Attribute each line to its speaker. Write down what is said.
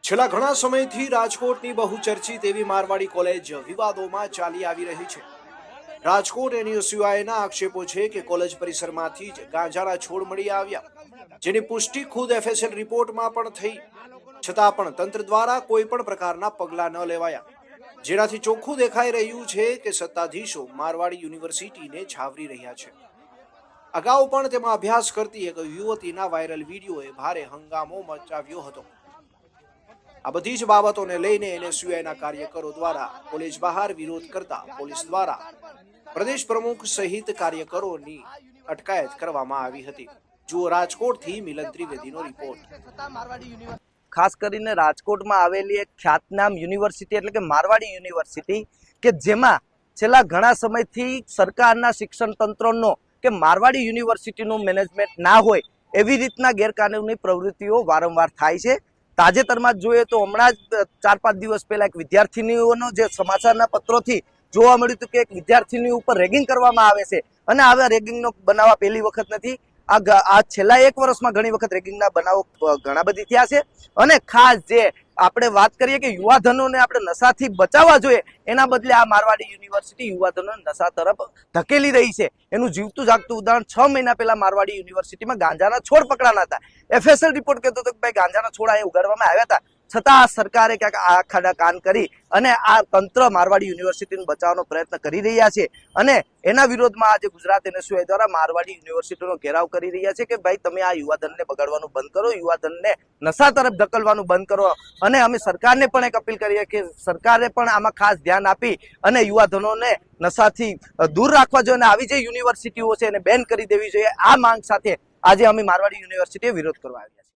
Speaker 1: છેલ્લા ઘણા સમયથી રાજકોટની બહુ ચર્ચિત એવી મારવાડી કોલેજ વિવાદોમાં ચાલી આવી રહી છે. રાજકોટ એનયુસીઆઈના આક્ષેપો છે કે કોલેજ પરિસરમાંથી જ ગાંજાના છોડ મળી આવ્યા. જેની પુષ્ટિ ખુદ એફએસએલ રિપોર્ટમાં પણ થઈ. છતાં પણ તંત્ર દ્વારા કોઈ પણ પ્રકારના પગલાં ન લેવાયા. જેનાથી ચોખ્ખું દેખાઈ રહ્યું છે કે સત્તાધીશો મારવાડી યુનિવર્સિટીને છાવરી રહ્યા છે. અગાઉ પણ તેમાં અભ્યાસ કરતી એક યુવતીના વાયરલ વિડીયોએ ભારે હંગામો મચાવ્યો હતો. આ બધી જ બાબતોને લઈને એનએસયુઆઈના કાર્યકરો દ્વારા કોલેજ બહાર વિરોધ કરતા પોલીસ દ્વારા પ્રદેશ પ્રમુખ સહિત કાર્યકરોની અટકાયત કરવામાં આવી હતી. જુઓ રાજકોટથી મિલન ત્રિવેદીનો રિપોર્ટ
Speaker 2: ખાસ કરીને રાજકોટમાં આવેલી એક ખ્યાતનામ યુનિવર્સિટી એટલે કે મારવાડી યુનિવર્સિટી, કે જેમાં છેલ્લા ઘણા સમયથી સરકારના શિક્ષણ તંત્રનો કે મારવાડી યુનિવર્સિટીનું મેનેજમેન્ટ ના હોય એવી રીતના ગેરકાનૂની પ્રવૃત્તિઓ વારંવાર થાય છે. તાજેતરમાં જોઈએ તો હમણાં જ ચાર પાંચ દિવસ પહેલા એક વિદ્યાર્થીનીઓનો જે સમાચારના પત્રોથી જોવા મળ્યું હતું કે એક વિદ્યાર્થીની ઉપર રેગિંગ કરવામાં આવે છે. અને આવા રેગિંગનો બનાવ પહેલી વખત નથી. આ આ છેલ્લા એક વર્ષમાં ઘણી વખત રેગિંગના બનાવો ઘણા બધી થયા છે. અને ખાસ જે આપણે વાત કરીએ કે યુવાધનોને આપણે નશાથી બચાવવા જોઈએ, એના બદલે આ મારવાડી યુનિવર્સિટી યુવાધનોને નશા તરફ ધકેલી રહી છે. એનું જીવતું જાગતું ઉદાહરણ, છ મહિના પહેલા મારવાડી યુનિવર્સિટીમાં ગાંજાના છોડ પકડાના હતા. એફએસએલ રિપોર્ટ કહેતો હતો કે ભાઈ, ગાંજાના છોડ અહીંયા ઉગાડવામાં આવ્યા હતા. છતાં સરકારે ક્યાંક આ ખાડા કાન કરી અને આ તંત્ર મારવાડી યુનિવર્સિટીને બચાવવાનો પ્રયત્ન કરી રહ્યા છે. અને એના વિરોધમાં આજે ગુજરાત એનએસયુઆઈ દ્વારા મારવાડી યુનિવર્સિટીનો ઘેરાવ કરી રહ્યા છે કે ભાઈ, તમે આ યુવાધનને બગાડવાનું બંધ કરો, યુવાધનને નશા તરફ ધકલવાનું બંધ કરો. અને અમે સરકારને પણ એક અપીલ કરીએ કે સરકારે પણ આમાં ખાસ ધ્યાન આપી અને યુવાધનોને નશાથી દૂર રાખવા જોઈએ આવી જે યુનિવર્સિટીઓ છે એને બેન કરી દેવી જોઈએ. આ માંગ સાથે આજે અમે મારવાડી યુનિવર્સિટીએ વિરોધ કરવા આવ્યા